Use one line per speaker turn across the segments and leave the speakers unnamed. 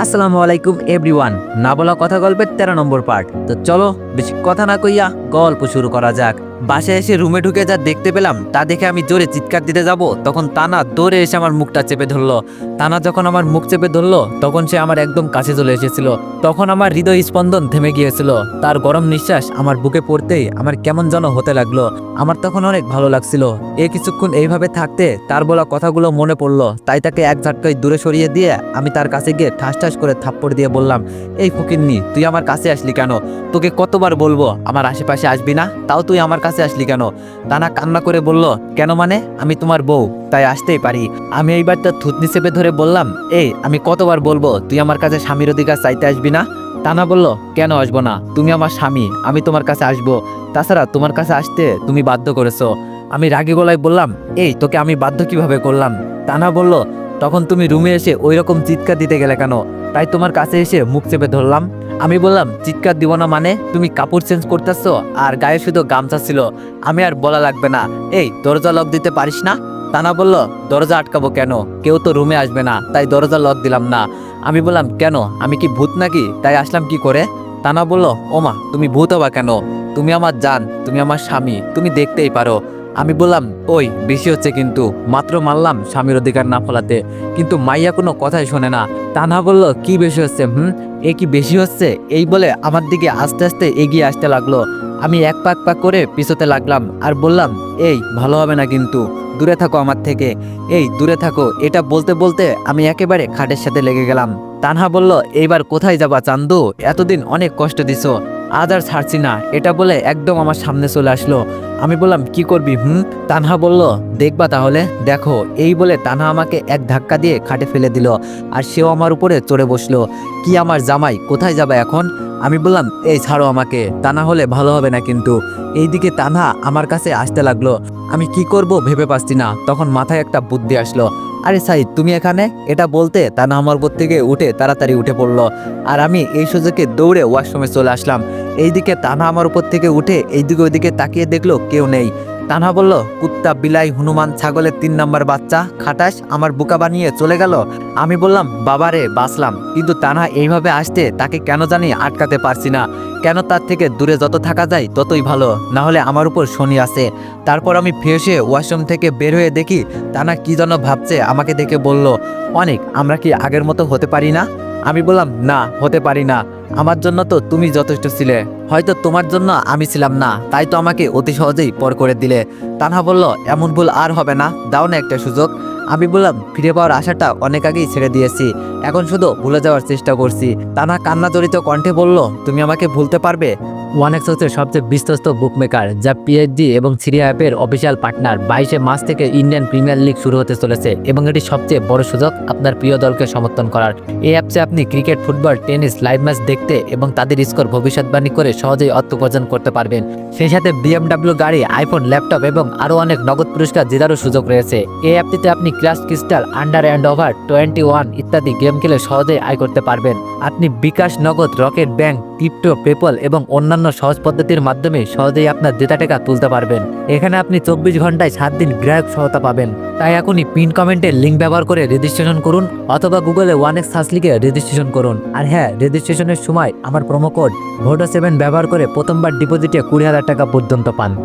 আসসালামু আলাইকুম এভরিওয়ান না বলা কথা গল্পের তেরো নম্বর পার্ট। তো চলো, বেশি কথা না কইয়া গল্প শুরু করা যাক। বাসায় এসে রুমে ঢুকে যা দেখতে পেলাম, তা দেখে আমি জোরে চিৎকার দিতে যাব। তখন তানা দৌড়ে এসে আমার মুখটা চেপে ধরলো। তানা যখন আমার মুখ চেপে ধরলো, তখন সে আমার একদম কাছে চলে এসেছিল। তখন আমার হৃদয় স্পন্দন থেমে গিয়েছিল। তার গরম নিঃশ্বাস আমার বুকে পড়তেই আমার কেমন যেন হতে লাগল। আমার তখন অনেক ভালো লাগছিল। এ কিছুক্ষণ এইভাবে থাকতে তার বলা কথাগুলো মনে পড়ল। তাই তাকে এক ঝটকায় দূরে সরিয়ে দিয়ে আমি তার কাছে গিয়ে ঠাস ঠাস করে থাপ্পড় দিয়ে বললাম, এই ফকিন্নি, তুই আমার কাছে আসলি কেন? তোকে কতবার বলব, আমার আশেপাশে আসবি না? তাও তুই আমার কাছে আসলি কেন? তানা কান্না করে বলল, কেন মানে? আমি তোমার বউ, তাই আসতেই পারি। আমি এইবার তার থুতনি চেপে ধরে বললাম এই আমি কতবার বলব, তুই আমার কাছে স্বামীর অধিকার চাইতে আসবি না? তানা বলল, কেন আসব না? তুমি আমার স্বামী, আমি তোমার কাছে আসব। তাছাড়া তোমার কাছে আসতে তুমি বাধ্য করেছ। আমি রাগী গলায় বললাম, এই, তোকে আমি বাধ্য কীভাবে করলাম? তানা বলল, তখন তুমি রুমে এসে ওই রকম চিৎকার দিতে গেলে কেন? তাই তোমার কাছে এসে মুখ চেপে ধরলাম। আমি বললাম, চিৎকার দিব না মানে? তুমি কাপড় চেঞ্জ করতেছো? আর গায়ে শুধু গামছা ছিল। আমি আর বলা লাগবে না। এই, দরজা লক দিতে পারিস না? তানা বলল, দরজা আটকাবো কেন? কেউ তো রুমে আসবে না, তাই দরজা লক দিলাম না। আমি বললাম, কেন? আমি কি ভূত নাকি? তাই আসলাম কি করে? তানা বলল, ওমা, তুমি ভূত হবা কেন? তুমি আমার জান, তুমি আমার স্বামী, তুমি দেখতেই পারো। আমি বললাম, ওই, বেশি হচ্ছে কিন্তু। মাত্র মারলাম, স্বামীর অধিকার না ফলাতে। কিন্তু মাইয়া কোনো কথাই শোনে না। তানা বলল, কি বেশি হচ্ছে, হুম? এ কি বেশি হচ্ছে? এই বলে আমার দিকে আস্তে আস্তে এগিয়ে আসতে লাগল। আমি এক পাক পাক করে পিছোতে লাগলাম আর বললাম, এই, ভালো হবে না কিন্তু। দূরে থাকো আমার থেকে। এই, দূরে থাকো। এটা বলতে বলতে আমি একেবারে খাটের সাথে লেগে গেলাম। তানহা বলল, এইবার কোথায় যাবা চান্দু? এতদিন অনেক কষ্ট দিছো। আজ আর ছাড়ছি না। এটা বলে একদম আমার সামনে চলে আসলো। আমি বললাম, কি করবি, হুম? তানহা বলল, দেখবা তাহলে, দেখো। এই বলে তানহা আমাকে এক ধাক্কা দিয়ে খাটে ফেলে দিল আর সেও আমার উপরে চড়ে বসল। কি আমার জামাই, কোথায় যাবে এখন? আমি বললাম, এই ছাড়ো আমাকে, তা না হলে ভালো হবে না কিন্তু। এইদিকে তানহা আমার কাছে আসতে লাগল। আমি কি করব ভেবে পাচ্ছি না। তখন মাথায় একটা বুদ্ধি আসলো। আরে সাইদ তুমি এখানে? এটা বলতে তানা আমার উপর থেকে উঠে তাড়াতাড়ি উঠে পড়ল। আর আমি এই সুযোগে দৌড়ে ওয়াশরুমে চলে আসলাম। এইদিকে তানা আমার উপর থেকে উঠে এইদিকে ওইদিকে তাকিয়ে দেখল কেউ নেই। তানহা বলল, কুত্তা, বিলাই, হনুমান, ছাগলের তিন নম্বর বাচ্চা, খাটাস, আমার বুকা বানিয়ে চলে গেল। আমি বললাম বাবারে বাঁচলাম। কিন্তু তানহা এইভাবে আসতে তাকে কেন জানি আটকাতে পারছি না। কেন তার থেকে দূরে যত থাকা যায় ততই ভালো, না হলে আমার উপর শনি আছে তারপর আমি ফেসে ওয়াশরুম থেকে বের হয়ে দেখি তানা কি যেন ভাবছে আমাকে দেখে বলল, অনেক, আমরা কি আগের মতো হতে পারি না? আমি বললাম, না, হতে পারি না। আমার জন্য তো তুমি যথেষ্ট ছিলে। হয়তো তোমার জন্য আমি ছিলাম না। তাই তো আমাকে অতি সহজেই পর করে দিলে। তানহা বলল, এমন ভুল আর হবে না। দাও না একটা সুযোগ। আমি বললাম, ফিরে পাওয়ার আশাটা অনেক আগেই ছেড়ে দিয়েছি। এখন শুধু ভুলে যাওয়ার চেষ্টা করছি। তানা কান্না জড়িত কণ্ঠে বলল, তুমি আমাকে ভুলতে পারবে? ওয়ান এক্স হচ্ছে সবচেয়ে বিশ্বস্ত বুকমেকার যা পিএইচডি এবং সিরিয়া অ্যাপের অফিসিয়াল পার্টনার বাইশে মাস থেকে ইন্ডিয়ান প্রিমিয়ার লিগ শুরু হতে চলেছে এবং এটি সবচেয়ে বড় সুযোগ আপনার প্রিয় দলকে সমর্থন করার। এই অ্যাপসে আপনি cricket football tennis live match দেখতে এবং তাদের স্কোর ভবিষ্যৎবাণী করে সহজেই অর্থ উপার্জন করতে পারবেন। সেই সাথে বিএমডাব্লিউ গাড়ি আইফোন ল্যাপটপ এবং আরও অনেক নগদ পুরস্কার জেতারও সুযোগ রয়েছে। এই অ্যাপটিতে আপনি crash crystal under and over twenty one ইত্যাদি গেম খেলে সহজেই আয় করতে পারবেন। আপনি বিকাশ নগদ রকেট ব্যাংক ক্রিপ্টো পেপল এবং অন্যান্য সহজ পদ্ধতির মাধ্যমে সহজেই আপনার জেতা টাকা তুলতে পারবেন। এখানে আপনি চব্বিশ ঘন্টায় সাত দিন গ্রাহক সহায়তা পাবেন। তাই এখনই পিন কমেন্টের লিঙ্ক ব্যবহার করে রেজিস্ট্রেশন করুন অথবা গুগলে ওয়ান এক্স সার্চ লিখে রেজিস্ট্রেশন করুন। আর হ্যাঁ রেজিস্ট্রেশনের সময় আমার প্রোমো কোড ভোটো সেভেন ব্যবহার করে প্রথমবার ডিপোজিটে কুড়ি হাজার টাকা পর্যন্ত পান।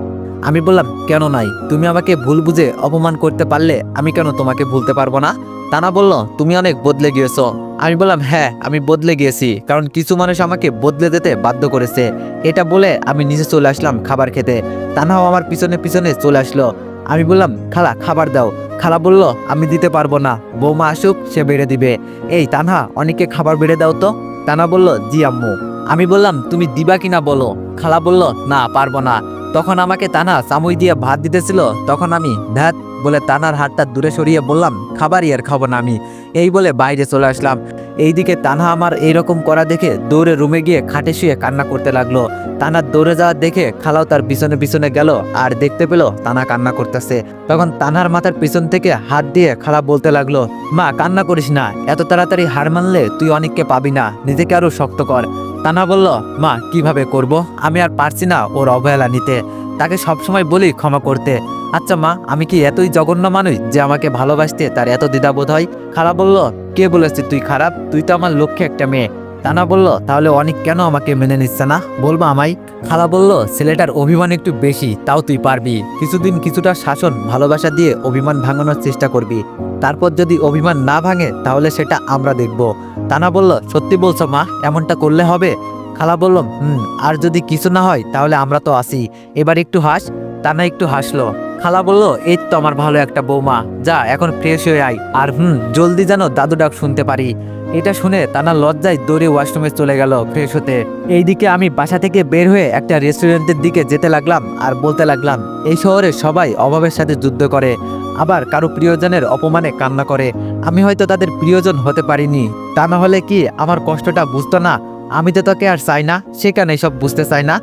আমি বললাম, কেন নাই? তুমি আমাকে ভুল বুঝে অপমান করতে পারলে আমি কেন তোমাকে ভুলতে পারব না? তানা বলল, তুমি অনেক বদলে গিয়েছো। আমি বললাম হ্যাঁ আমি বদলে গিয়েছি, কারণ কিছু মানুষ আমাকে বদলে দিতে বাধ্য করেছে। এটা বলে আমি নিজে চলে আসলাম খাবার খেতে। তানাও আমার পিছনে পিছনে চলে আসলো। আমি বললাম, খালা, খাবার দাও। খালা বলল, আমি দিতে পারব না। বৌমা আসুক, সে বেড়ে দিবে। এই, তানহা, অনেককে খাবার বেড়ে দাও তো। তানা বলল, জি আম্মু। আমি বললাম, তুমি দিবা কিনা বলো? খালা বলল, না, পারব না। তখন আমাকে তানা চামুই দিয়ে ভাত দিতেছিল। তখন আমি ধ্যাত বলে তানার হাতটা দূরে সরিয়ে বললাম, খাবারই আর খাব না আমি। এই বলে বাইরে চলে আসলাম। এইদিকে তানহা আমার এইরকম করা দেখে দৌড়ে রুমে গিয়ে খাটে শুয়ে কান্না করতে লাগল। তানার দৌড়ে যাওয়া দেখে খালাও তার পিছনে পিছনে গেল আর দেখতে পেল তানা কান্না করতেছে। তখন তানার মাথার পিছন থেকে হাত দিয়ে খালা বলতে লাগল, মা, কান্না করিস না, এত তাড়াতাড়ি হার মানলে তুই অনেককে পাবি না, নিজেকে আরও শক্ত কর। তানা বলল, মা, কীভাবে করব? আমি আর পারছি না ওর অবহেলা নিতে। তাকে সবসময় বলি ক্ষমা করতে। আচ্ছা মা, আমি কি এতই জঘন্য মানুষ যে আমাকে ভালোবাসতে তার এত দ্বিধাবোধ হয়? খালা বলল কে বলেছে তুই খারাপ? তুই তো আমার লক্ষ্যে একটা মেয়ে। তানা বলল, তাহলে অনেক কেন আমাকে মেনে নিচ্ছে না? বলব আমায়? খালা বলল, ছেলেটার অভিমান একটু বেশি, তাও তুই পারবি। কিছুদিন কিছুটা শাসন, ভালোবাসা দিয়ে অভিমান ভাঙানোর চেষ্টা করবি। তারপর যদি অভিমান না ভাঙে, তাহলে সেটা আমরা দেখব। তানা বলল, সত্যি বলছো মা, এমনটা করলে হবে? খালা বলল, হুম, আর যদি কিছু না হয়, তাহলে আমরা তো আসি এবার একটু হাস। তানা একটু হাসলো। খালা বলল, এই তো আমার ভালো একটা বৌমা। যা, এখন ফ্রেশ হয়ে আয়। আর হুম, জলদি যেন দাদু ডাক শুনতে পারি। এটা শুনে তানা লজ্জায় দৌড়ে ওয়াশরুমে চলে গেল ফ্রেশ হতে। এইদিকে আমি বাসা থেকে বের হয়ে একটা রেস্টুরেন্টের দিকে যেতে লাগলাম আর বলতে লাগলাম, এই শহরে সবাই অভাবের সাথে যুদ্ধ করে, আবার কারও প্রিয়জনের অপমানে কান্না করে। আমি হয়তো তাদের প্রিয়জন হতে পারিনি। তা না হলে কি আমার কষ্টটা বুঝতো না? আমি তো তোকে আর চাই না সেখানে সব বুঝতে চাই না।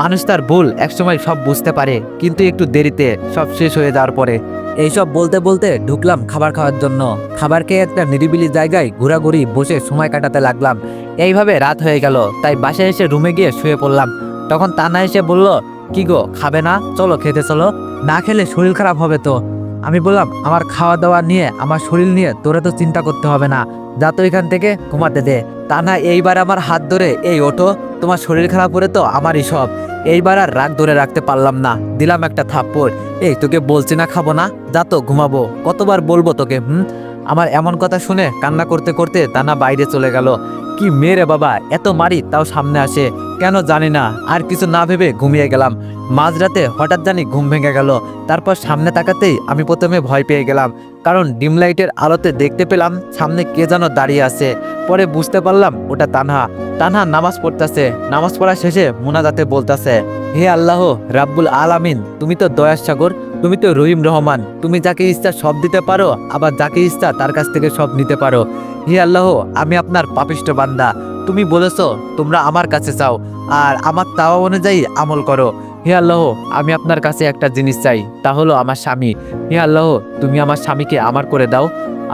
মানুষ তার ভুল একসময় সব বুঝতে পারে, কিন্তু একটু দেরিতে সব শেষ হয়ে যাওয়ার পরে। এইসব বলতে বলতে ঢুকলাম খাবার খাওয়ার জন্য। খাবার খেয়ে একটা নিরিবিলি জায়গায় ঘোরাঘুরি বসে সময় কাটাতে লাগলাম। এইভাবে রাত হয়ে গেল, তাই বাসায় এসে রুমে গিয়ে শুয়ে পড়লাম। তখন তানা এসে বলল, কি গো, খাবে না? চলো খেতে চলো। না খেলে শরীর খারাপ হবে তো। আমি বললাম, আমার খাওয়া দাওয়া নিয়ে, আমার শরীর নিয়ে তোরে তো চিন্তা করতে হবে না। যা তো এখান থেকে ঘুমাতে দে। তা না, এইবার আমার হাত ধরে, এই ওঠো। তোমার শরীর খারাপ করে তো আমারই সব। এইবার আর রাগ ধরে রাখতে পারলাম না। দিলাম একটা থাপ্পড়। এই, তোকে বলছি না খাব না? যা তো, ঘুমাবো। কতবার বলব তোকে, হুম? আমার এমন কথা শুনে কান্না করতে করতে তানা বাইরে চলে গেল। কি মেরে বাবা, এত মারি তাও সামনে আসে। কেন জানি না, আর কিছু না ভেবে ঘুমিয়ে গেলাম। মাঝরাতে হঠাৎ জানি ঘুম ভেঙে গেল। তারপর সামনে তাকাতেই আমি প্রথমে ভয় পেয়ে গেলাম। কারণ ডিম লাইটের আলোতে দেখতে পেলাম সামনে কে যেন দাঁড়িয়ে আছে। পরে বুঝতে পারলাম ওটা তানহা। তানহা নামাজ পড়তেছে। নামাজ পড়া শেষে মুনাজাতে বলতেছে, হে আল্লাহ, রাব্বুল আলামিন, তুমি তো দয়ার সাগর তুমি তো রহিম রহমান। তুমি যাকে ইচ্ছা সব দিতে পারো, আবার যাকে ইচ্ছা তার কাছ থেকে সব নিতে পারো। হে আল্লাহ, আমি আপনার পাপিষ্ট বান্দা। তুমি বলেছ, তোমরা আমার কাছে চাও, আর আমার তাওয়া অনুযায়ী আমল করো। হে আল্লাহ, আমি আপনার কাছে একটা জিনিস চাই, তা হলো আমার স্বামী। হে আল্লাহ, তুমি আমার স্বামীকে আমার করে দাও।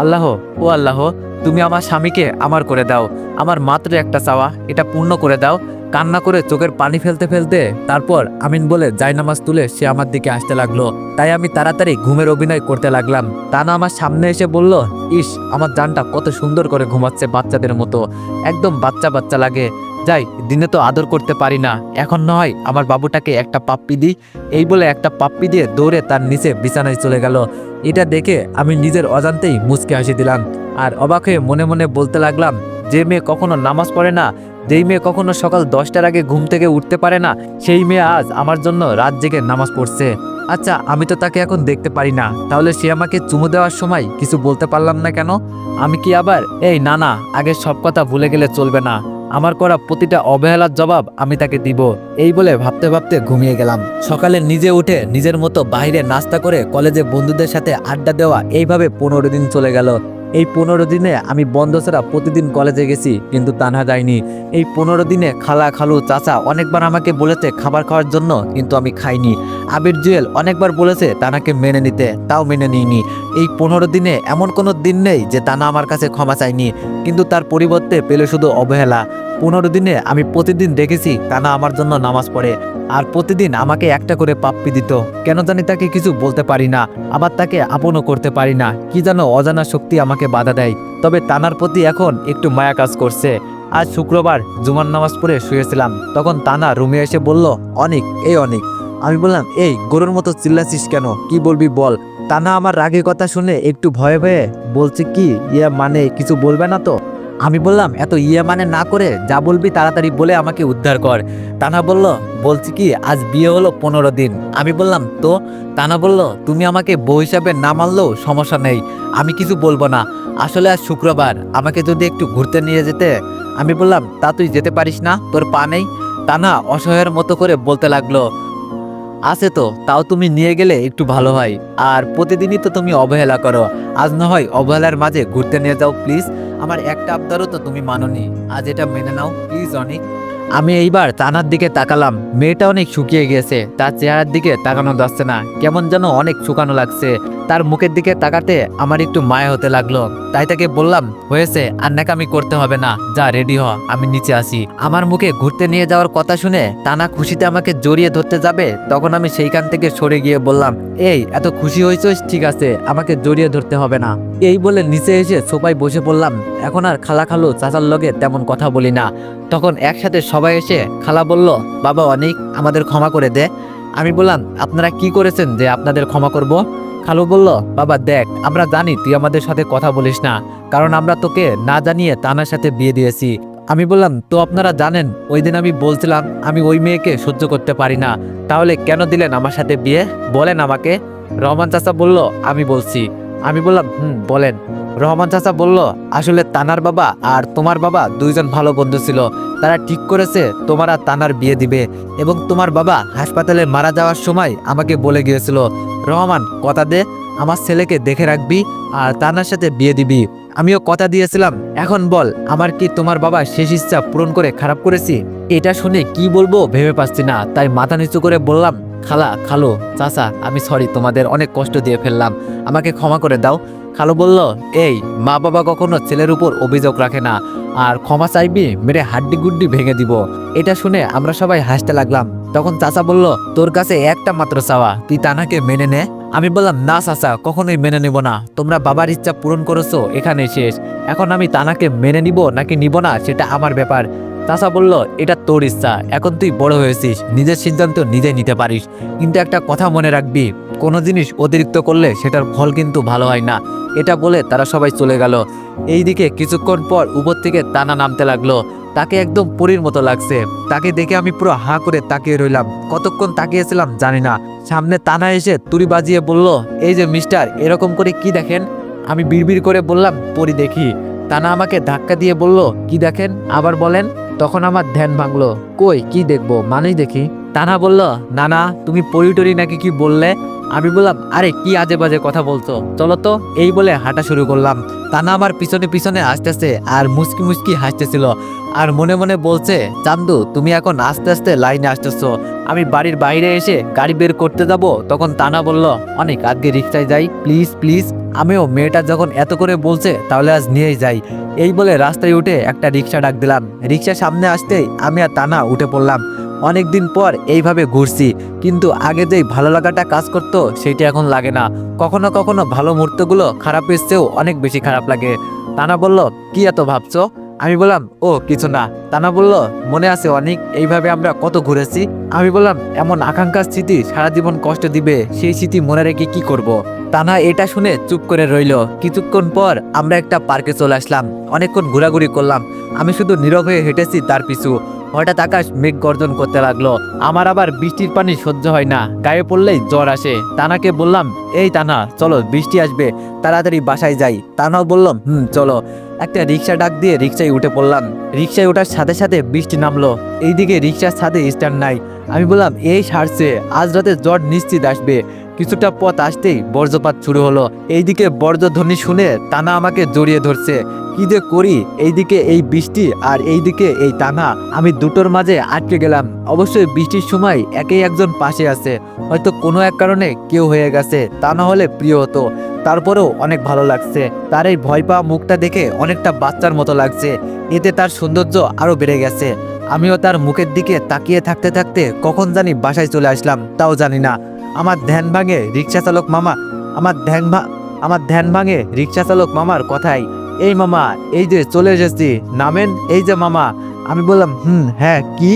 আল্লাহ, ও আল্লাহ, তুমি আমার স্বামীকে আমার করে দাও। আমার মাত্র একটা চাওয়া, এটা পূর্ণ করে দাও। কান্না করে চোখের পানি ফেলতে ফেলতে তারপর আমিন বলে জায়নামাজ তুলে সে আমার দিকে আসতে লাগল। তাই আমি তাড়াতাড়ি ঘুমের অভিনয় করতে লাগলাম। তা না আমার সামনে এসে বলল, ইস, আমার জানটা কত সুন্দর করে ঘুমাচ্ছে বাচ্চাদের মতো। একদম বাচ্চা বাচ্চা লাগে। যাই, দিনে তো আদর করতে পারি না। এখন নয় আমার বাবুটাকে একটা পাপ্পি দিই। এই বলে একটা পাপ্পি দিয়ে দৌড়ে তার নিচে বিছানায় চলে গেল। এটা দেখে আমি নিজের অজান্তেই মুচকে হাসি দিলাম। আর অবাক হয়ে মনে মনে বলতে লাগলাম, যে মেয়ে কখনো নামাজ পড়ে না যেই মেয়ে কখনো সকাল দশটার আগে ঘুম থেকে উঠতে পারে না, সেই মেয়ে আজ আমার জন্য রাত জেগে নামাজ পড়ছে। আচ্ছা আমি তো তাকে এখন দেখতে পারি না। তাহলে সে আমাকে চুমু দেওয়ার সময় কিছু বলতে পারলাম না কেন? আমি কি আবার, এই না না, আগে সব কথা ভুলে গেলে চলবে না। আমার করা প্রতিটা অবহেলার জবাব আমি তাকে দিব। এই বলে ভাবতে ভাবতে ঘুমিয়ে গেলাম। সকালে নিজে উঠে নিজের মতো বাইরে নাস্তা করে কলেজে বন্ধুদের সাথে আড্ডা দেওয়া এইভাবে পনেরো দিন চলে গেল। এই পনেরো দিনে আমি বন্ধ ছাড়া প্রতিদিন কলেজে গেছি, কিন্তু তানহা যায়নি। এই পনেরো দিনে খালা খালু চাচা অনেকবার আমাকে বলেছে খাবার খাওয়ার জন্য, কিন্তু আমি খাইনি। আবির জুয়েল অনেকবার বলেছে তানাকে মেনে নিতে, তাও মেনে নিইনি। এই পনেরো দিনে এমন কোনো দিন নেই যে তানা আমার কাছে ক্ষমা চাইনি কিন্তু তার পরিবর্তে পেলে শুধু অবহেলা। পনেরো দিনে আমি প্রতিদিন দেখেছি তানা আমার জন্য নামাজ পড়ে, আর প্রতিদিন আমাকে একটা করে পাপ্পি দিত। কেন জানি তাকে কিছু বলতে পারি না, আবার তাকে আপনও করতে পারি না। কি যেন অজানা শক্তি আমাকে বাধা দেয়। তবে তানার প্রতি এখন একটু মায়া কাজ করছে। আজ শুক্রবার জুমার নামাজ পড়ে শুয়েছিলাম। তখন তানা রুমে এসে বলল, অনেক, এই অনেক, আমি বললাম, এই, গরুর মতো চিল্লাছিস কেন? কি বলবি বল? তানা আমার রাগের কথা শুনে একটু ভয়ে ভয়ে বলছে, কি, ইয়া মানে কিছু বলবে না তো? আমি বললাম, এত ইয়ে মানে না করে যা বলবি তাড়াতাড়ি বলে আমাকে উদ্ধার কর। তানা বলল, বলছি কি, আজ বিয়ে হলো পনেরো দিন। আমি বললাম, তো? তানা বলল, তুমি আমাকে বউ হিসাবে না মানলেও সমস্যা নেই, আমি কিছু বলব না। আসলে আজ শুক্রবার, আমাকে যদি একটু ঘুরতে নিয়ে যেতে? আমি বললাম, তা তুই যেতে পারিস না, তোর পা নেই? তানা অসহায়ের মতো করে বলতে লাগল, আছে তো, তাও তুমি নিয়ে গেলে একটু ভালো হয়। আর প্রতিদিনই তো তুমি অবহেলা করো। আজ না হয় অবহেলার মাঝে ঘুরতে নিয়ে যাও, প্লিজ। আমার একটা আবদারও তো তুমি মানোনি। আজ এটা মেনে নাও প্লিজ অনেক আমি এইবার তানার দিকে তাকালাম। মেয়েটা অনেক শুকিয়ে গিয়েছে। তার চেহারার দিকে তাকানো যাচ্ছে না। কেমন যেন অনেক শুকানো লাগছে। তার মুখের দিকে তাকাতে আমার একটু মায়া হতে লাগল। তাই তাকে বললাম, হয়েছে, আর নাকামি করতে হবে না। যা রেডি হ, আমি নিচে আসি। আমার মুখে ঘুরতে নিয়ে যাওয়ার কথা শুনে টানা খুশিতে আমাকে জড়িয়ে ধরতে যাবে। তখন আমি সেইখান থেকে সরে গিয়ে বললাম, এই, এত খুশি হয়েছিস? ঠিক আছে, আমাকে জড়িয়ে ধরতে হবে না। এই বলে নিচে এসে সোফায় বসে পড়লাম। এখন আর খালা খালু চাচার লগে তেমন কথা বলি না। তখন একসাথে সবাই এসে খালা বলল, বাবা অনেক, আমাদের ক্ষমা করে দে। আমি বললাম, আপনারা কি করেছেন যে আপনাদের ক্ষমা করব? খালু বলল, বাবা দেখ, আমরা জানি তুই আমাদের সাথে কথা বলিস না, কারণ আমরা তোকে না জানিয়ে তানার সাথে বিয়ে দিয়েছি। আমি বললাম, তো আপনারা জানেন, ওই দিন আমি বলছিলাম, আমি ওই মেয়েকে সহ্য করতে পারি না। তাহলে কেন দিলেন আমার সাথে বিয়ে? বলেন আমাকে। রহমান চাচা বলল, আমি বলছি। আমি বললাম, হুম, বলেন। রহমান চাচা বলল, আসলে তানার বাবা আর তোমার বাবা দুইজন ভালো বন্ধু ছিল। তারা ঠিক করেছে, তোমার তানার বিয়ে দিবে এবং তোমার বাবা হাসপাতালে মারা যাওয়ার সময় আমাকে বলে গিয়েছিল, রহমান, কথা দে, আমার ছেলেকে দেখে রাখবি আর তানার সাথে বিয়ে দিবি। আমিও কথা দিয়েছিলাম, এখন বল, আমার কি তোমার বাবা শেষ ইচ্ছা পূরণ করে খারাপ করেছি? এটা শুনে কি বলব ভেবে পাচ্ছি না, তাই মাথা নিচু করে বললাম খালা, খালো, চাচা, আমি সরি তোমাদের অনেক কষ্ট দিয়ে ফেললাম। আমাকে ক্ষমা করে দাও। খালো বলল, এই মা বাবা কখনো ছেলের উপর অভিযোগ রাখে না। আর ক্ষমা চাইবি, মেরে হাড্ডি গুড্ডি ভেঙে দিব। এটা শুনে আমরা সবাই হাসতে লাগলাম। তখন চাচা বলল, তোর কাছে একটা মাত্র চাওয়া, তুই তানাকে মেনে নে। আমি বললাম, না, চাচা, কখনোই মেনে নিব না। তোমরা বাবার ইচ্ছা পূরণ করেছ এখানে শেষ। এখন আমি তানাকে মেনে নিব নাকি নিব না, সেটা আমার ব্যাপার। চাচা বলল, এটা তোর ইচ্ছা। এখন তুই বড় হয়েছিস। নিজের সিদ্ধান্ত নিজে নিতে পারিস। কিন্তু একটা কথা মনে রাখবি, কোনো জিনিস অতিরিক্ত করলে সেটার ফল কিন্তু ভালো হয় না। এটা বলে তারা সবাই চলে গেল। এইদিকে কিছুক্ষণ পর উপর থেকে টানা নামতে লাগল। তাকে একদম পরীর মতো লাগছে। তাকে দেখে আমি পুরো হাঁ করে তাকিয়ে রইলাম। কতক্ষণ তাকিয়েছিলাম জানি না। সামনে টানা এসে তুড়ি বাজিয়ে বলল, এই যে মিস্টার, এরকম করে কি দেখেন? আমি বিড়বিড় করে বললাম, পরি দেখি। তানা আমাকে ধাক্কা দিয়ে বলল, কি দেখেন? আবার বলেন। তখন আমার ধ্যান ভাঙলো। কই কি দেখব? মানেই দেখি। তানা বলল না না তুমি পরিটরি নাকি কি বললে? আমি বললাম, আরে, কি আজে বাজে কথা বলছো? চলো তো। এই বলে হাঁটা শুরু করলাম। তানা আমার পিছনে পিছনে আসতেছে আর মুসকি মুসকি হাসতেছিল আর মনে মনে বলছে, চান্দু, তুমি এখন আস্তে আস্তে লাইনে আসতেছো। আমি বাড়ির বাইরে এসে গাড়ি বের করতে যাব। তখন তানা বলল, অনেক আজকে রিক্সায় যাই, প্লিজ প্লিজ। আমিও মেয়েটা যখন এত করে বলছে, তাহলে আজ নিয়েই যাই। এই বলে রাস্তায় উঠে একটা রিক্সা ডাক দিলাম। রিক্সা সামনে আসতেই আমি আর তানা উঠে পড়লাম। অনেক দিন পর এইভাবে ঘুরছি, কিন্তু আগে যেই ভালো লাগাটা কাজ করতো সেটা এখন লাগে না। কখনো কখনো ভালো মুহূর্তগুলো খারাপের চেয়েও অনেক বেশি খারাপ লাগে। তানা বলল, কি এত ভাবছ? আমি বললাম, ও, কিছু না। তানা বলল, মনে আছে অনেক, এইভাবে আমরা কত ঘুরেছি? আমি বললাম, এমন আকাঙ্ক্ষার স্মৃতি সারা জীবন কষ্ট দিবে, সেই স্মৃতি মনে রেখে কি করব। তানা এটা শুনে চুপ করে রইল। কিছুক্ষণ পর আমরা একটা পার্কে চলে আসলাম। অনেকক্ষণ ঘোরাঘুরি করলাম। আমি শুধু নীরব হয়ে হেঁটেছি তার পিছু। হঠাৎ আকাশ মেঘ গর্জন করতে লাগল। আমার আবার বৃষ্টির পানি সহ্য হয় না। গায়ে পড়লেই জ্বর আসে। তানাকে বললাম, এই তানা, চলো, বৃষ্টি আসবে। তাড়াতাড়ি বাসায় যাই। তানাও বললাম হুম, চলো। একটা রিক্সা ডাক দিয়ে রিক্সায় উঠে পড়লাম। রিক্সায় ওঠার সাথে সাথে বৃষ্টি নামলো। এইদিকে রিক্সার সাথে স্ট্যান্ড নাই। আমি বললাম, এই সারছে। আজ রাতে জ্বর নিশ্চিত আসবে। কিছুটা পথ আসতেই বর্জ্যপাত শুরু হলো। এইদিকে বর্জ্যধ্বনি শুনে টানা আমাকে জড়িয়ে ধরছে। কি যে করি? এইদিকে এই বৃষ্টি আর এইদিকে এই টানা আমি দুটোর মাঝে আটকে গেলাম। অবশ্যই বৃষ্টির সময় একেই একজন পাশে আছে। হয়তো কোনো এক কারণে কেউ হয়ে গেছে। তা না হলে প্রিয় হতো। তারপরেও অনেক ভালো লাগছে। তার এই ভয় পাওয়া মুখটা দেখে অনেকটা বাচ্চার মতো লাগছে। এতে তার সৌন্দর্য আরও বেড়ে গেছে। আমিও তার মুখের দিকে তাকিয়ে থাকতে থাকতে কখন জানি বাসায় চলে আসলাম, তাও জানি না। আমার ধ্যান ভাঙে রিক্সা চালক মামা, আমার ধ্যান আমার ধ্যান ভাঙে রিক্সা চালক মামার কথাই। এই মামা, এই যে চলে এসেছি, নামেন, এই যে মামা। আমি বললাম, হুম হ্যাঁ কি?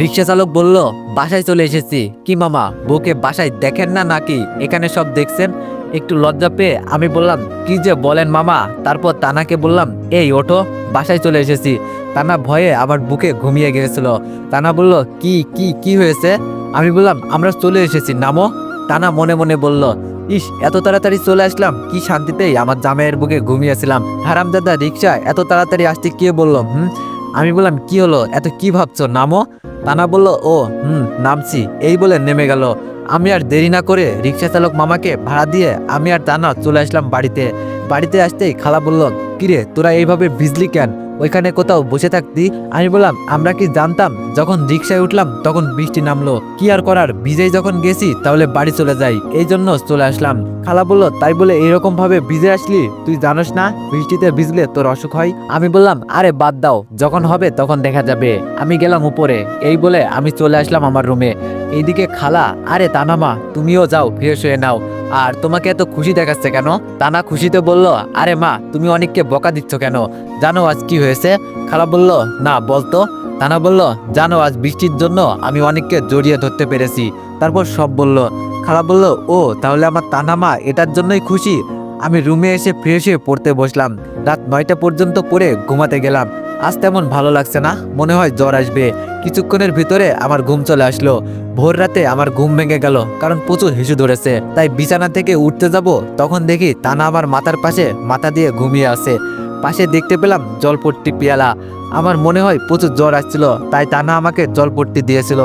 রিক্সা চালক বলল, বাসায় চলে এসেছি। কি মামা, বউকে বাসায় দেখেন না নাকি? এখানে সব দেখছেন? একটু লজ্জা পেয়ে আমি বললাম, কি যে বলেন মামা? তারপর তানাকে বললাম, এই, ওঠো, বাসায় চলে এসেছি। তানা ভয়ে আবার বুকে ঘুমিয়ে গিয়েছিল। তানা বলল, কি কি কি হয়েছে? আমি বললাম, আমরা চলে এসেছি, নামো। টানা মনে মনে বলল, ইস, এত তাড়াতাড়ি চলে আসলাম, কি শান্তিতেই আমার জামাইয়ের বুকে ঘুমিয়েছিলাম। হারামজাদা রিক্সা এত তাড়াতাড়ি আসতে কে বলল, হুম? আমি বললাম, কি হলো? এত কি ভাবছ? নামো? টানা বলল, ও, হুম, নামছি। এই বলে নেমে গেল। আমি আর দেরি না করে রিক্সা চালক মামাকে ভাড়া দিয়ে আমি আর টানা চলে আসলাম বাড়িতে। বাড়িতে আসতেই খালা বলল কিরে, তোরা এইভাবে ভিজলি কেন? ওইখানে কোথাও বসে থাকতি? আমি বললাম, আমরা কি জানতাম? যখন রিক্সায় উঠলাম, তখন বৃষ্টি নামলো। কি আর করার? ভিজেই যখন গেছি, তাহলে বাড়ি চলে যাই। এই জন্য চলে আসলাম। খালা বলল, তাই বলে এরকম ভাবে ভিজে আসলি? তুই জানোস না, বৃষ্টিতে ভিজলে তোর অসুখ হয়? আমি বললাম, আরে বাদ দাও, যখন হবে তখন দেখা যাবে। আমি গেলাম উপরে। এই বলে আমি চলে আসলাম আমার রুমে। এইদিকে খালা, আরে তানামা, তুমিও যাও, ফ্রেশ হয়ে নাও। আর তোমাকে এত খুশি দেখাচ্ছে কেন? তানা খুশিতে বলল, আরে মা, তুমি অনেককে বকা দিচ্ছ কেন? জানো আজ কি হয়েছে? খালা বলল, না বলতো তানা বলল, জানো, আজ বৃষ্টির জন্য আমি অনেককে জড়িয়ে ধরতে পেরেছি। তারপর সব বলল, খালা বলল, ও, তাহলে আমার তানা মা এটার জন্যই খুশি? আমি রুমে এসে ফ্রেশ হয়ে পড়তে বসলাম। রাত নয়টা পর্যন্ত পড়ে ঘুমাতে গেলাম। আজ তেমন ভালো লাগছে না। মনে হয় জ্বর আসবে। কিছুক্ষণের ভিতরে আমার ঘুম চলে আসলো। ভোর রাতে আমার ঘুম ভেঙে গেল, কারণ প্রচুর হিসু ধরেছে। তাই বিছানা থেকে উঠতে যাব, তখন দেখি তানা আমার মাথার পাশে মাথা দিয়ে ঘুমিয়ে আছে। পাশে দেখতে পেলাম জলপট্টি পেয়ালা। আমার মনে হয় প্রচুর জ্বর আসছিল, তাই তানা আমাকে জলপট্টি দিয়েছিল।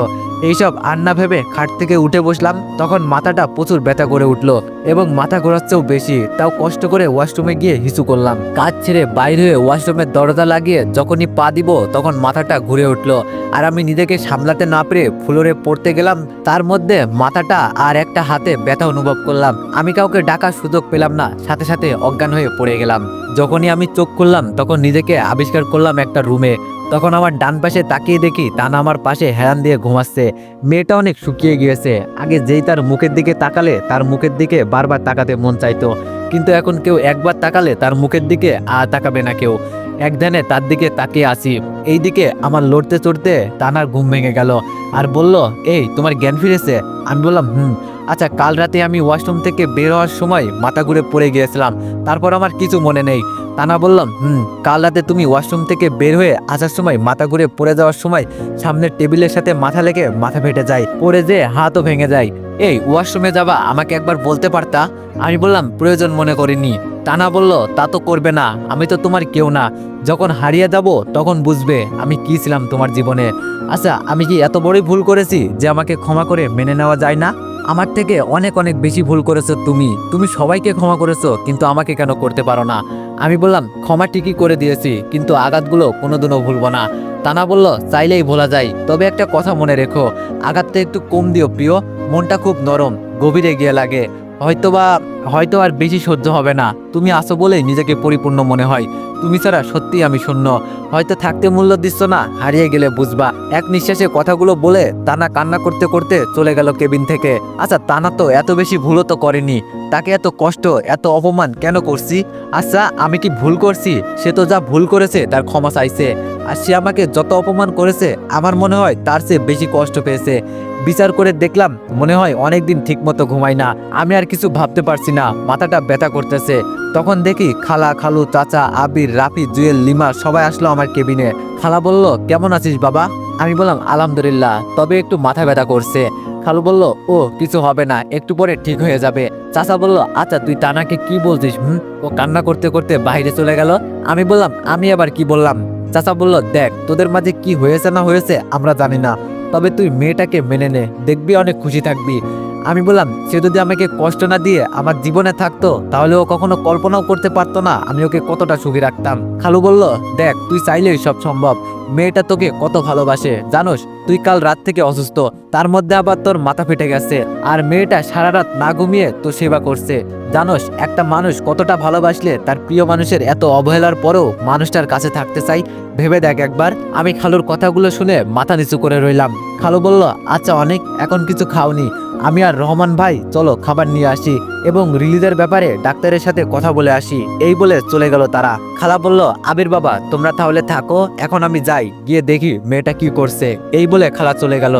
এইসব আর না ভেবে খাট থেকে উঠে বসলাম, তখন মাথাটা প্রচুর ব্যথা করে উঠল এবং মাথা ঘোরাচ্ছেও বেশি, তাও কষ্ট করে ওয়াশরুমে গিয়ে হিসু করলাম। কাজ ছেড়ে বাইরে হয়ে ওয়াশরুমের দরজা লাগিয়ে যখনই পা দিব, তখন মাথাটা ঘুরে উঠল। আর আমি নিজেকে সামলাতে না পেরে ফ্লোরে পড়তে গেলাম, তার মধ্যে মাথাটা আর একটা হাতে ব্যথা অনুভব করলাম। আমি কাউকে ডাকার সুযোগ পেলাম না, সাথে সাথে অজ্ঞান হয়ে পড়ে গেলাম। যখনই আমি চোখ করলাম তখন নিজেকে আবিষ্কার করলাম একটা রুমে। তখন আমার ডান পাশে তাকিয়ে দেখি তানা আমার পাশে হেরান দিয়ে ঘুমাচ্ছে। মেয়েটা অনেক শুকিয়ে গিয়েছে। আগে যেই তার মুখের দিকে তাকালে, তার মুখের দিকে বারবার তাকাতে মন চাইতো। কিন্তু এখন কেউ একবার তাকালে তার মুখের দিকে আর তাকাবে না কেউ। এক ধ্যানে তার দিকে তাকিয়ে আসি এইদিকে আমার লড়তে চড়তে তানার ঘুম ভেঙে গেল। আর বলল, এই, তোমার জ্ঞান ফিরেছে? আমি বললাম, হুম। আচ্ছা কাল রাতে আমি ওয়াশরুম থেকে বের হওয়ার সময় মাথা ঘুরে পড়ে গিয়েছিলাম। তারপর আমার কিছু মনে নেই। তানা বললাম, হুম, কাল রাতে তুমি ওয়াশরুম থেকে বের হয়ে আসার সময় মাথা ঘুরে পড়ে যাওয়ার সময় সামনের টেবিলের সাথে মাথা লেগে মাথা ফেটে যায়, পড়ে যেয়ে হাতও ভেঙে যায়। এই, ওয়াশরুমে যাবা, আমাকে একবার বলতে পারতা? আমি বললাম, প্রয়োজন মনে করিনি। টানা বলল, তা তো করবে না, আমি তো তোমার কেউ না। যখন হারিয়ে যাব, তখন বুঝবে আমি কি ছিলাম তোমার জীবনে। আচ্ছা আমি কি এত বড়ই ভুল করেছি যে আমাকে ক্ষমা করে মেনে নেওয়া যায় না? আমার থেকে অনেক অনেক বেশি ভুল করেছ তুমি। তুমি সবাইকে ক্ষমা করেছ, কিন্তু আমাকে কেন করতে পারো না? আমি বললাম, ক্ষমা ঠিকই করে দিয়েছি, কিন্তু আঘাতগুলো কোনোদিনও ভুলবো না। তানা বলল, চাইলেই ভোলা যায়, তবে একটা কথা মনে রেখো, আঘাতটা একটু কম দিও প্রিয়, মনটা খুব নরম, গভীরে গিয়ে লাগে। হয়তোবা, হয়তো আর বেশি সহ্য হবে না। তুমি আসো বলেই নিজেকে পরিপূর্ণ মনে হয়। তুমি ছাড়া সত্যি আমি শূন্য। হয়তো থাকতে মূল্য দিচ্ছ না, হারিয়ে গেলে বুঝবা। এক নিঃশ্বাসে কথাগুলো বলে তানা কান্না করতে করতে চলে গেল কেবিন থেকে। আচ্ছা তানা তো এত বেশি ভুলও তো করেনি। তাকে এত কষ্ট, এত অপমান কেন করছি? আচ্ছা আমি কি ভুল করছি? সে তো যা ভুল করেছে তার ক্ষমা চাইছে। আর সে আমাকে যত অপমান করেছে, আমার মনে হয় তার চেয়ে বেশি কষ্ট পেয়েছে। বিচার করে দেখলাম, মনে হয় অনেকদিন ঠিকমতো ঘুমাই না। আমি আর কিছু ভাবতে পারছি না, মাথাটা ব্যথা করতেছে। তখন দেখি খালা, খালু, চাচা, আবির, রাফি, জুয়েল, লিমা সবাই আসলো আমার কেবিনে। খালা বলল, কেমন আছিস বাবা? আমি বললাম, আলহামদুলিল্লাহ, তবে একটু মাথা ব্যথা করছে। খালু বলল, ও, কিছু হবে না, একটু পরে ঠিক হয়ে যাবে। চাচা বলল আচ্ছা তুই টানাকে কি বলছিস, হুম? ও কান্না করতে করতে বাইরে চলে গেল। আমি বললাম, আমি আবার কি বললাম? চাচা বলল, দেখ, তোদের মাঝে কি হয়েছে না হয়েছে আমরা জানি না, তবে তুই মেয়েটাকে মেনে নে, দেখবি অনেক খুশি থাকবি। আমি বললাম, সে যদি আমাকে কষ্ট না দিয়ে আমার জীবনে থাকতো, তাহলে ও কখনো কল্পনাও করতে পারতো না আমি ওকে কতটা সুখী রাখতাম। খালু বলল, দেখ, তুই চাইলেই সব সম্ভব। মেয়েটা তোকে কত ভালোবাসে, জানোস? তুই কাল রাত থেকে অসুস্থ। তার মধ্যে আবার তোর মাথা ফেটে গেছে। আর মেয়েটা সারা রাত না ঘুমিয়ে তোর সেবা করছে। জানোস, একটা মানুষ কতটা ভালোবাসলে তার প্রিয় মানুষের এত অবহেলার পরেও মানুষটার কাছে থাকতে চাই। ভেবে দেখ একবার, আমি খালুর কথাগুলো শুনে মাথা নিচু করে রইলাম। খালু বলল আচ্ছা অনেক, এখন কিছু খাওনি। আমি আর রহমান ভাই, চলো খাবার নিয়ে আসি এবং রিলিজের ব্যাপারে ডাক্তারের সাথে কথা বলে আসি। এই বলে চলে গেল তারা। খালা বলল, আবির বাবা, তোমরা তাহলে থাকো, এখন আমি যাই। গিয়ে দেখি মেয়েটা কি করছে। এই বলে খালা চলে গেল।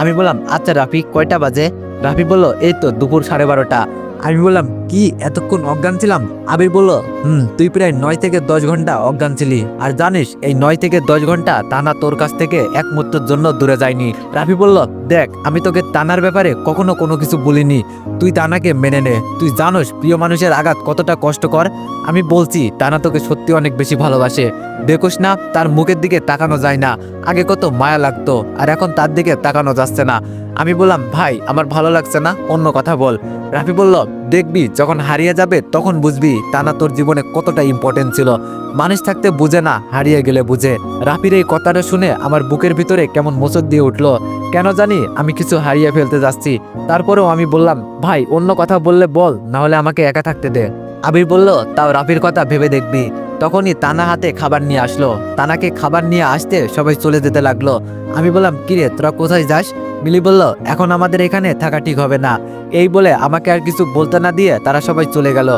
আমি বললাম আচ্ছা রাফি, কয়টা বাজে? রাফি বলল, এই তো দুপুর সাড়ে বারোটা। আমি বললাম, কি, এতক্ষণ অজ্ঞান ছিলাম? আবির বলল, হুম, তুই প্রায় নয় থেকে দশ ঘণ্টা অজ্ঞান ছিলি। আর জানিস, এই নয় থেকে দশ ঘণ্টা টানা তোর কাছ থেকে এক মুহূর্তের জন্য দূরে যায়নি। রাফি বলল, দেখ, আমি তোকে টানার ব্যাপারে কখনো কোনো কিছু বলিনি। তুই টানাকে মেনে নে। তুই জানোস, প্রিয় মানুষের আঘাত কতটা কষ্টকর। আমি বলছি, টানা তোকে সত্যি অনেক বেশি ভালোবাসে। দেখোস না, তার মুখের দিকে তাকানো যায় না। আগে কত মায়া লাগতো, আর এখন তার দিকে তাকানো যাচ্ছে না। আমি বললাম, ভাই, আমার ভালো লাগছে না, অন্য কথা বল। রাফি বলল, দেখবি, যখন হারিয়ে যাবে, তখন বুঝবি তানা তোর জীবনে কতটা ইম্পর্টেন্ট ছিল। মানুষ থাকতে বুঝে না, হারিয়ে গেলে বুঝে। রাফির এই কথাটা শুনে আমার বুকের ভিতরে কেমন মোচর দিয়ে উঠল। কেন জানি, আমি কিছু হারিয়ে ফেলতে যাচ্ছি। তারপরেও আমি বললাম, ভাই, অন্য কথা বললে বল না হলে আমাকে একা থাকতে দে। আবির বলল, তাও রাফির কথা ভেবে দেখবি। তখনই তানা হাতে খাবার নিয়ে আসলো। তানাকে খাবার নিয়ে আসতে সবাই চলে যেতে লাগল। আমি বললাম, কিরে, তোরা কোথায় যাস? মিলি বলল, এখন আমাদের এখানে থাকা ঠিক হবে না। এই বলে আমাকে আর কিছু বলতে না দিয়ে তারা সবাই চলে গেল।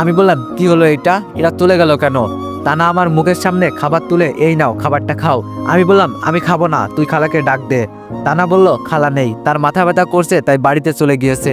আমি বললাম, কি হলো এটা? এরা চলে গেল কেন? তানা আমার মুখের সামনে খাবার তুলে, এই নাও, খাবারটা খাও। আমি বললাম, আমি খাব না, তুই খালাকে ডাক দে। তানা বলল, খালা নেই, তার মাথা ব্যথা করছে, তাই বাড়িতে চলে গিয়েছে।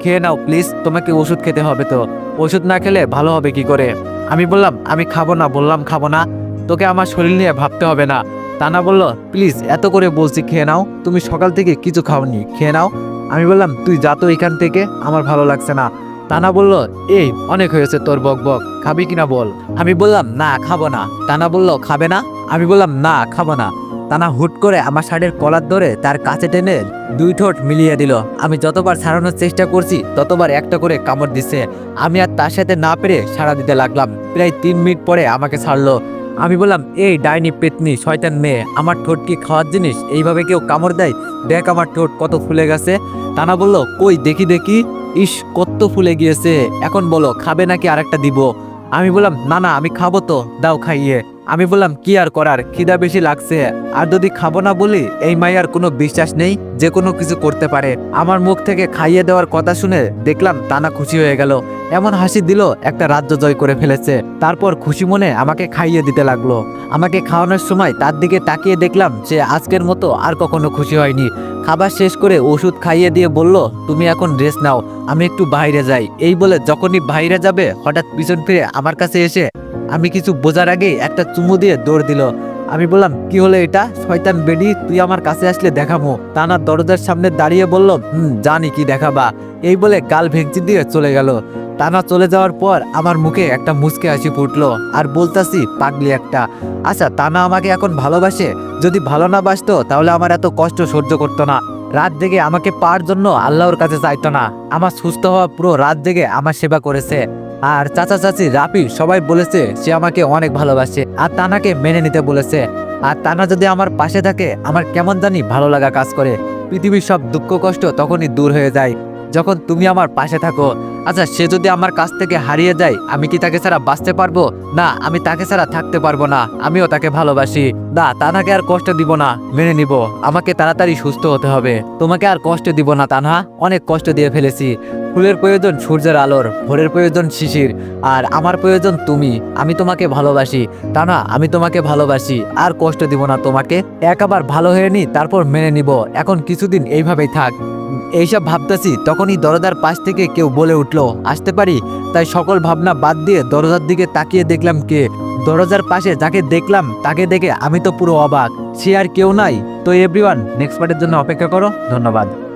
খেয়ে নাও, প্লিজ, তোমাকে ওষুধ খেতে হবে তো। ওষুধ না খেলে ভালো হবে কি করে? আমি বললাম, আমি খাব না, বললাম খাব না। তোকে আমার শরীর নিয়ে ভাবতে হবে না। তানা বলল, প্লিজ, এত করে বলছি, খেয়ে নাও। তুমি সকাল থেকে কিছু খাওনি, খেয়ে নাও। আমি বললাম, তুই যা তো এখান থেকে, আমার ভালো লাগছে না। তানা বলল, এই, অনেক হয়েছে তোর বক বক, খাবি কিনা বল? আমি বললাম, না, খাব না। তানা বলল, খাবে না? আমি বললাম, না, খাব না। তানা হুট করে আমার শাড়ির কলার ধরে তার কাছে টেনে দুই ঠোঁট মিলিয়ে দিল। আমি যতবার ছাড়ানোর চেষ্টা করছি, ততবার একটা করে কামড় দিছে আমি আর তার সাথে না পেরে সাড়া দিতে লাগলাম। প্রায় তিন মিনিট পরে আমাকে ছাড়লো। আমি বললাম, এই ডাইনি পেতনি, শয়তান মেয়ে, আমার ঠোঁট কি খাওয়ার জিনিস? এইভাবে কেউ কামড় দেয়? দেখ আমার ঠোঁট কত ফুলে গেছে। তানা বলল, কই, দেখি দেখি। ইস, কত ফুলে গিয়েছে। এখন বলো, খাবে নাকি আরেকটা দিব? আমি বললাম, না না, আমি খাব তো, দাও খাইয়ে। আমি বললাম, কি আর করার? খিদা বেশি লাগছে। আর যদি খাব না বলি, এই মাইয়ার কোনো বিশ্বাস নেই যে কোনো কিছু করতে পারে। আমার মুখ থেকে খাইয়ে দেওয়ার কথা শুনে দেখলাম তানা খুশি হয়ে গেল। এমন হাসি দিল একটা রাজ্য জয় করে ফেলেছে। তারপর খুশি মনে আমাকে খাইয়ে দিতে লাগল। আমাকে খাওয়ানোর সময় তার দিকে তাকিয়ে দেখলাম সে আজকের মতো আর কখনো খুশি হয়নি। খাবার শেষ করে ওষুধ খাইয়ে দিয়ে বলল, তুমি এখন রেস্ট নাও, আমি একটু বাইরে যাই। এই বলে যখনই বাইরে যাবে, হঠাৎ পিছন ফিরে আমার কাছে এসে আমি কিছু বোঝার আগে একটা চুমু দিয়ে দৌড় দিল। আমি বললাম, কি হলো এটা? শয়তান বেডি, তুই আমার কাছে আসলে দেখাবো তানা দরজার সামনে দাঁড়িয়ে বলল, হুম, জানি কি দেখাবা। এই বলে গাল ভেঙচি দিয়ে চলে গেল। টানা চলে যাওয়ার পর আমার মুখে একটা মুচকে হাসি ফুটলো। আর বলতাছি, পাগলি একটা। আচ্ছা টানা আমাকে এখন ভালোবাসে? যদি ভালো না বাসতো, তাহলে আমার এত কষ্ট সহ্য করতো না। রাত জেগে আমাকে পাওয়ার জন্য আল্লাহর কাছে চাইতো না। আমার সুস্থ হওয়া পুরো রাত জেগে আমার সেবা করেছে। আর চাচা চাচি রাপি সবাই বলেছে সে আমাকে অনেক ভালোবাসে, আর তানাকে মেনে নিতে বলেছে। আর তানা যদি আমার পাশে থাকে, আমার কেমন জানি ভালো লাগা কাজ করে। পৃথিবীর সব দুঃখ কষ্ট তখনই দূর হয়ে যায়। যখন তুমি আমার পাশে থাকো আচ্ছা সে যদি আমার কাছ থেকে হারিয়ে যায়, আমি কি তাকে ছাড়া বাঁচতে পারব? না, আমি তাকে ছাড়া থাকতে পারব না। আমিও তাকে ভালোবাসি। না তানাকে আর কষ্ট দিব না। মেনে নিব। আমাকে তাড়াতাড়ি সুস্থ হতে হবে। তোমাকে আর কষ্ট দিব না, তানহা। অনেক কষ্ট দিয়ে ফেলেছি। ফুলের প্রয়োজন সূর্যের আলোর, ভোরের প্রয়োজন শিশির, আর আমার প্রয়োজন তুমি। আমি তোমাকে ভালোবাসি। তা না আমি তোমাকে ভালোবাসি। আর কষ্ট দিব না তোমাকে। একাবার ভালো হয়ে নি, তারপর মেনে নিব। এখন কিছুদিন এইভাবেই থাক। এইসব ভাবতেছি, তখনই দরজার পাশ থেকে কেউ বলে উঠল, আসতে পারি? তাই সকল ভাবনা বাদ দিয়ে দরজার দিকে তাকিয়ে দেখলাম কে। দরজার পাশে যাকে দেখলাম, তাকে দেখে আমি তো পুরো অবাক। সে আর কেউ নাই। তো এভরিওয়ান নেক্সট পার্টের জন্য অপেক্ষা করো। ধন্যবাদ।